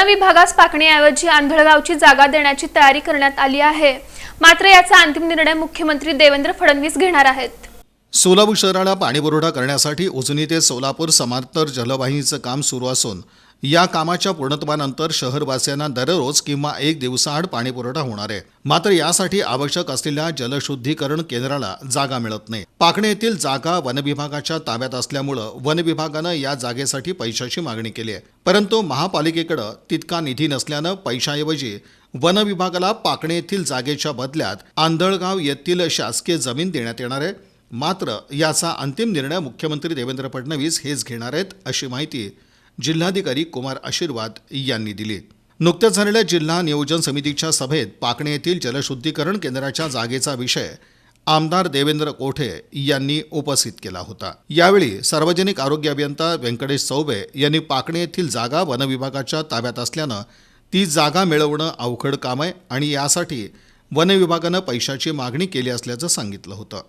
One विभागास पाकणीऐवजी आंधळगावची जागा देण्याची तयारी करण्यात आली आहे. मात्र याचा अंतिम निर्णय मुख्यमंत्री देवेंद्र फडणवीस घेणार आहेत. सोलापूर शहराला पाणीपुरवठा करण्यासाठी उजनी ते सोलापूर समांतर जलवाहिनीचं काम सुरू असून या कामाच्या पूर्णत्वानंतर शहरवासियांना दररोज किंवा एक दिवसाआड पाणीपुरवठा होणार आहे. मात्र यासाठी आवश्यक असलेल्या जलशुद्धीकरण केंद्राला जागा मिळत नाही. पाकणे येथील जागा वनविभागाच्या ताब्यात असल्यामुळं वनविभागानं या जागेसाठी पैशाची मागणी केली आहे. परंतु महापालिकेकडं तितका निधी नसल्यानं पैशाऐवजी वन विभागाला पाकणे येथील जागेच्या बदल्यात आंधळगाव येथील शासकीय जमीन देण्यात येणार आहे. मात्र याचा अंतिम निर्णय मुख्यमंत्री देवेंद्र फडणवीस हेच घेणार आहेत अशी माहिती जिल्हाधिकारी कुमार आशीर्वाद यांनी दिली. नुकत्याच झालेल्या जिल्हा नियोजन समितीच्या सभेत पाकणे येथील जलशुद्धीकरण केंद्राच्या जागेचा विषय आमदार देवेंद्र कोठे यांनी उपस्थित केला होता. यावेळी सार्वजनिक आरोग्य अभियंता व्यंकटेश चौबे यांनी पाकणे येथील जागा वनविभागाच्या ताब्यात असल्यानं ती जागा मिळवणं अवघड काम आहे आणि यासाठी वनविभागानं पैशाची मागणी केली असल्याचं सांगितलं होतं.